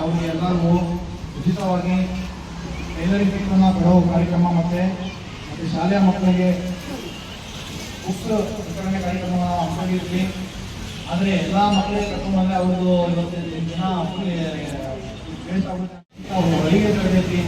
ಅವರಿಗೆಲ್ಲರಿಗೂ ಉಚಿತವಾಗಿ ಟೈಲರಿಂಗ್ ಕಿಟ್ನ ಕೊಡೋ ಕಾರ್ಯಕ್ರಮ ಮತ್ತು ಮತ್ತು ಶಾಲೆಯ ಮಕ್ಕಳಿಗೆ ಬುಕ್ಸ್ ವಿತರಣೆ ಕಾರ್ಯಕ್ರಮವನ್ನು ಹಮ್ಮಿಕೊಂಡಿರ್ತೀವಿ. ಆದರೆ ಎಲ್ಲ ಮಕ್ಕಳಿಗೆ ಕರ್ಕೊಂಡ್ಬಂದರೆ ಅವ್ರದ್ದು ಇವತ್ತು ದಿನ ಮಕ್ಕಳಿಗೆ ಅವರು ಅಡಿಗೆ ತರಬೇತಿ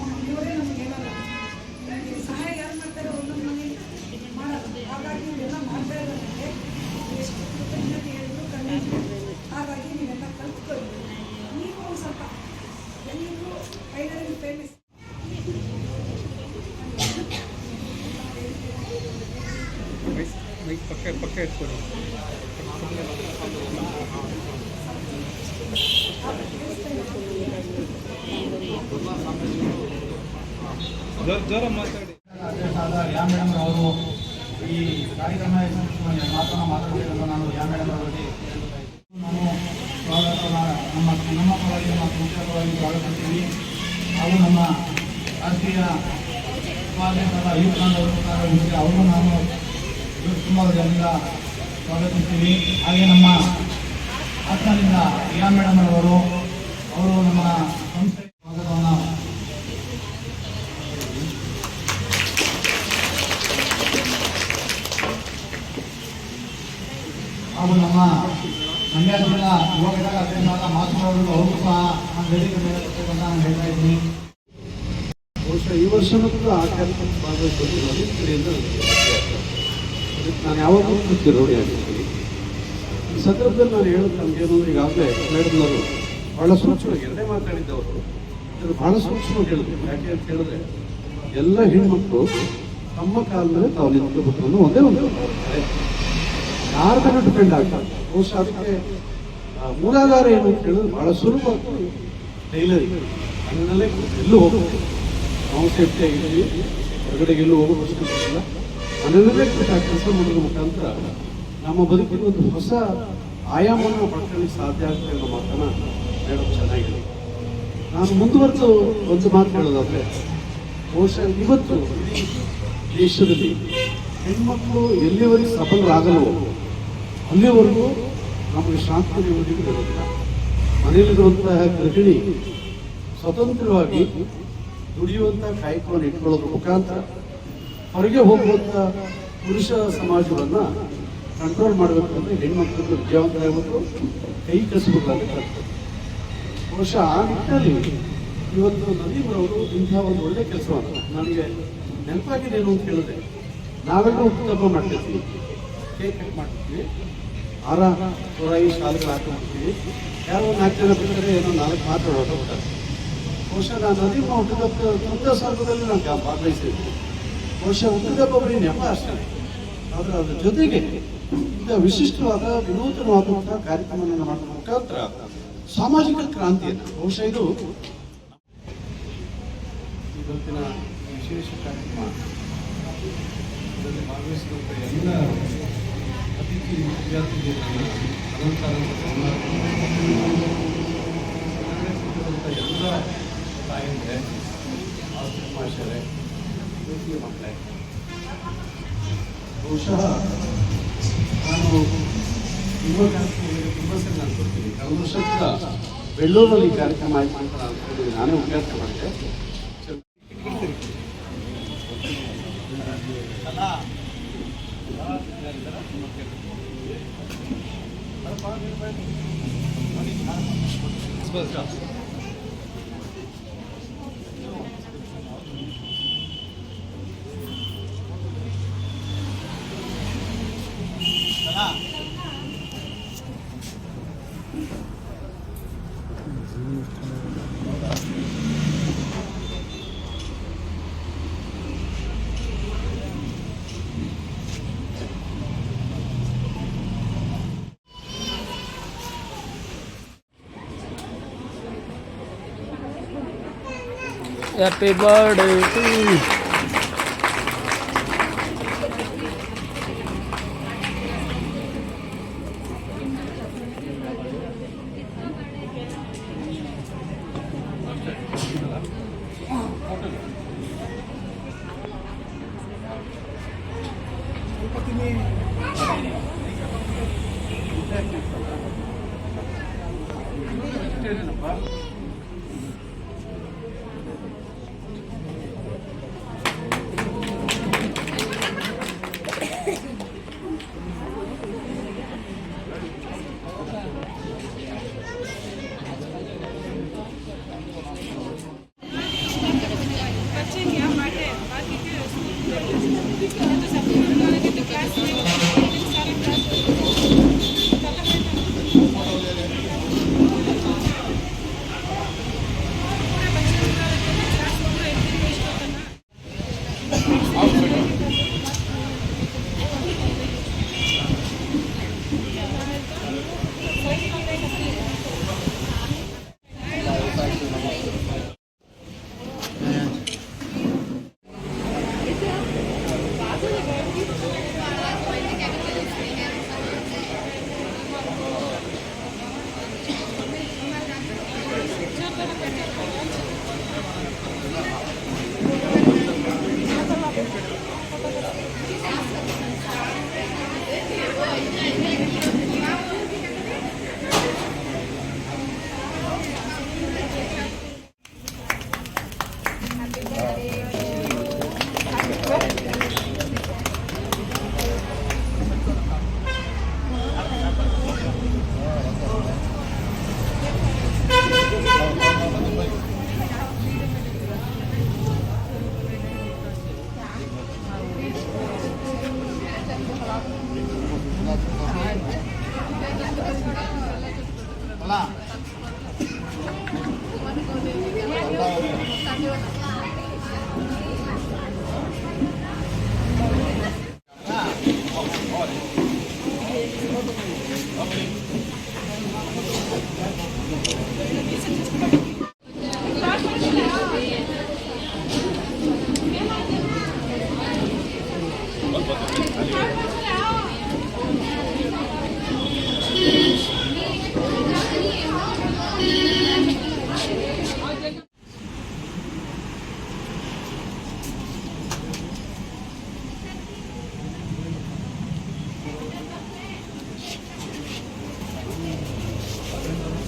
ಮನೆಯವರೇ ನಮ್ಗೆ ಸಹಾಯ ಯಾರು ಮಾಡ್ತಾರೆ ಒಂದೊಂದು ಹಾಗಾಗಿ ನೀವೆಲ್ಲ ಮಾಡ್ತಾ ಇರೋದಕ್ಕೆ ಎಷ್ಟು ಹೇಳಿದ್ರು ಕಮ್ಮಿ ಹಾಗಾಗಿ ನೀವೆಲ್ಲ ಕಲ್ತ್ಕೊಳ್ಳಿ ನೀವು ಸ್ವಲ್ಪ ಎಲ್ಲರಿಗೂ ಟೈಲರಿಂಗ್ ಫೇಮಸ್ ಪಕ್ಕ ಪಕ್ಕ ಇಟ್ಕೊಳ್ಳಿ ಯಾ ಮೇಡಮ್ ಅವರು ಈ ಕಾರ್ಯಕ್ರಮ ಮಾತನ್ನ ಮಾತಾಡಬೇಕಂತ ನಾನು ಯಾ ಮೇಡಮ್ ಅವರಿಗೆ ನಾನು ನಮ್ಮ ನಮ್ಮ ನಮ್ಮ ಸಂಸ್ಥೆ ಪರವಾಗಿ ಸ್ವಾಗತಿಸ್ತೀವಿ ಹಾಗೂ ನಮ್ಮ ರಾಷ್ಟ್ರೀಯ ಉಪಾಧ್ಯಕ್ಷರಾದ ಅಯ್ಯೂಬ್ ಖಾನ್ ಅವರು. ಅವ್ರಿಗೂ ನಾನು ತುಂಬ ಜನರಿಂದ ಸ್ವಾಗತಿಸ್ತೀವಿ ಹಾಗೆ ನಮ್ಮ ಹಾಸನದಿಂದ ಪ್ರಿಯಾ ಮೇಡಮ್ ಅವರು ಅವರು ನಮ್ಮ ಸಂಸ್ಥೆ ಸ್ವಾಗತವನ್ನು ಹಾಗೂ ನಮ್ಮ ಮಂಡ್ಯ ಜಿಲ್ಲಾ ಯುವ ಮಾತುಗಳವರು ಅವರು ಸಹ ನಾನು ಮೇಲೆ ನಾನು ಹೇಳ್ತಾ ಇದ್ದೀನಿ. ಈ ವರ್ಷನೂ ಕೂಡ ಭಾಗವಹಿಸಲು ನನ್ನ ನಾನು ಯಾವಾಗಲೂ ಕೂತಿ ರೋಡಿ ಆಗಿರ್ತೀನಿ ಸಂದರ್ಭದಲ್ಲಿ ನಾನು ಹೇಳೋದು ನಮಗೇನು ಅಂದ್ರೆ ಈಗಾಗಲೇ ಮೇಡಮ್ನವರು ಬಹಳ ಸೂಕ್ಷ್ಮವಾಗಿ ಎರಡೇ ಮಾತಾಡಿದ್ದವರು. ಬಹಳ ಸೂಕ್ಷ್ಮವಾಗಿ ಹೇಳಿದ್ರು. ಯಾಕೆ ಅಂತ ಹೇಳಿದ್ರೆ ಎಲ್ಲ ಹೆಣ್ಮಕ್ಳು ತಮ್ಮ ಕಾಲ ಮೇಲೆ ತಾವು ನಿಂತ್ಕೋಬೇಕು ಒಂದೇ ಒಂದು ಯಾರ ಡಿಪೆಂಡ್ ಆಗ್ತಾರೆ? ಬಹುಶಃ ಅದಕ್ಕೆ ಮೂಲಾಧಾರ ಏನು ಅಂತ ಹೇಳಿದ್ರೆ ಬಹಳ ಸುಲಭ ಟೈಲರಿಂಗ್ ಅದನ್ನಲ್ಲೇ ಎಲ್ಲೂ ಹೋಗ್ಬೇಕು. ನಾವು ಸೇಫ್ಟಿ ಆಗಿದ್ದೀವಿ. ಹೊರಗಡೆಗೆ ಎಲ್ಲೂ ಹೋಗೋ ಅವಶ್ಯಕತೆ ಇಲ್ಲ ಆ ಕೆಲಸ ಮಾಡೋದ್ರ ಮುಖಾಂತರ ನಮ್ಮ ಬದುಕಿನ ಒಂದು ಹೊಸ ಆಯಾಮವನ್ನು ಪಡ್ಕೊಳ್ಳಿ ಸಾಧ್ಯ ಆಗುತ್ತೆ ಅನ್ನೋ ಮಾತನ್ನ ಹೇಳೋದು ಚೆನ್ನಾಗಿದೆ. ನಾನು ಮುಂದುವರೆದು ಒಂದು ಮಾತು ಹೇಳೋದಾದ್ರೆ, ಬಹುಶಃ ಇವತ್ತು ದೇಶದಲ್ಲಿ ಹೆಣ್ಮಕ್ಳು ಎಲ್ಲಿವರೆಗೂ ಸಫಲರಾಗಲ್ವೋ, ಅಲ್ಲಿವರೆಗೂ ನಮಗೆ ಶಾಂತಿ ನೆಮ್ಮದಿಗೂ ಇರೋದಿಲ್ಲ. ಮನೆಯಲ್ಲಿರುವಂತಹ ಗೃಹಿಣಿ ಸ್ವತಂತ್ರವಾಗಿ ದುಡಿಯುವಂಥ ಕಾಯಕವನ್ನು ಇಟ್ಕೊಳ್ಳೋದ್ರ ಮುಖಾಂತರ ಹೊರಗೆ ಹೋಗುವಂಥ ಪುರುಷ ಸಮಾಜವನ್ನು ಕಂಟ್ರೋಲ್ ಮಾಡಬೇಕು ಅಂದರೆ ಹೆಣ್ಮಕ್ಳದ್ದು ಹೆಣ್ಮಕ್ಳಿಗೆ ವಿದ್ಯಾವಂತರಾಗಬೇಕು ಕೈ ಕಲ್ತ್ಬೇಕು ಬಹುಶಃ ಆ ನಿಟ್ಟಿನಲ್ಲಿ ಇವತ್ತು ನದೀಮರವರು ಇಂಥ ಒಂದು ಒಳ್ಳೆ ಕೆಲಸವನ್ನು ನನಗೆ ನೆನಪಾಗಿದೆ ಏನು ಅಂತ ಹೇಳಿದ್ರೆ ನಾವೆಲ್ಲ ಉಪತಪ ಮಾಡ್ತಿರ್ತೀವಿ. ಕೇಕ್ ಕಟ್ ಮಾಡ್ತೀವಿ ಆರ ತೊರಾಯಿ ಶಾಲೆಗಳು ಹಾಕೊಂಡ್ತೀವಿ ಯಾರೋ ಒಂದು ನಾಲ್ಕು ಜನ ಬಿಟ್ಟರೆ ಏನೋ ನಾಲ್ಕು ಮಾತಾಡೋದು ಬಹುಶಃ ನಾನು ನದೀಮ ಹುಟ್ಟಿದಪ್ಪ ಮುಂದೆ ಸಂಘದಲ್ಲಿ ನಾನು ಭಾಗವಹಿಸಿದ್ದೆ. ಬಹುಶಃ ಹುಟ್ಟಿದಪ್ಪ ಬರೀ ನೆಪ ಅಷ್ಟೇ. ಆದರೆ ಅದ್ರ ಜೊತೆಗೆ ಈಗ ವಿಶಿಷ್ಟವಾದ ವಿನೂತನವಾದಂತಹ ಕಾರ್ಯಕ್ರಮವನ್ನು ಮಾಡುವ ಮುಖಾಂತರ ಸಾಮಾಜಿಕ ಕ್ರಾಂತಿಯನ್ನು, ಬಹುಶಃ ಇದು ಇವತ್ತಿನ ವಿಶೇಷ ಕಾರ್ಯಕ್ರಮ ಇದರಲ್ಲಿ ಭಾಗವಹಿಸಿದಂಥ ಎಲ್ಲ ಅತಿಥಿ. ಎಲ್ಲ ತಾಯಂದ್ರೆ, ಆಸ್ತಿ ಪ್ರೀತಿಯ ಮಕ್ಕಳೇ, ಬಹುಶಃ ತುಂಬ ಸರಿ ನಾನು ಕೊಡ್ತೀನಿ ಕಳೆದ ವರ್ಷದ ಬೆಳ್ಳೂರಲ್ಲಿ ಕಾರ್ಯಕ್ರಮ ಆಯ್ತು ಅಂತ ನಾನು ಅನ್ಕೊಂಡಿದ್ದೀನಿ. ನಾನೇ ಉಪಯೋಗ ಮಾಡಿದೆ happy birthday to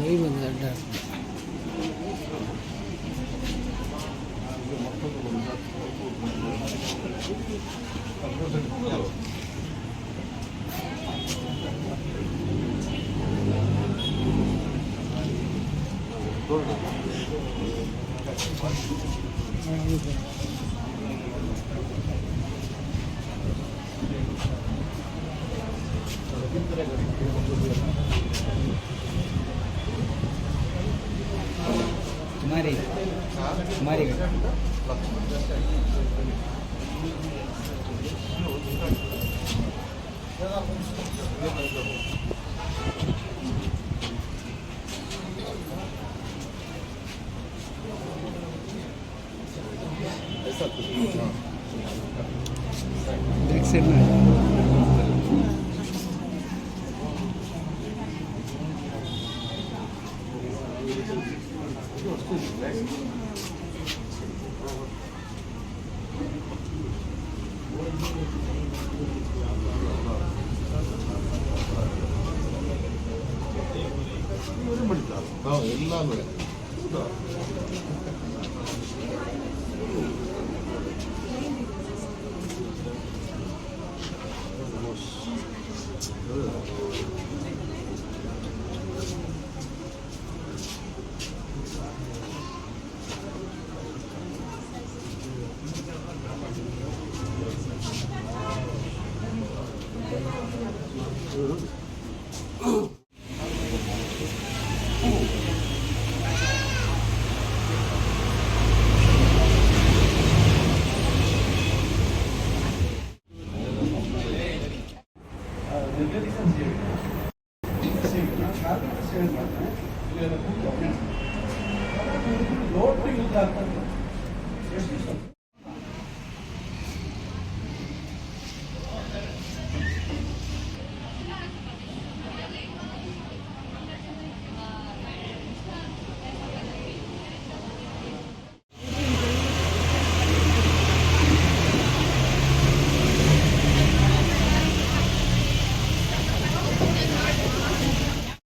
నెయ్యి ఉంది అంటే Thank you. Mari. મારી Mari. 이거는 뭘까? 나 옛날에 뭐다? 그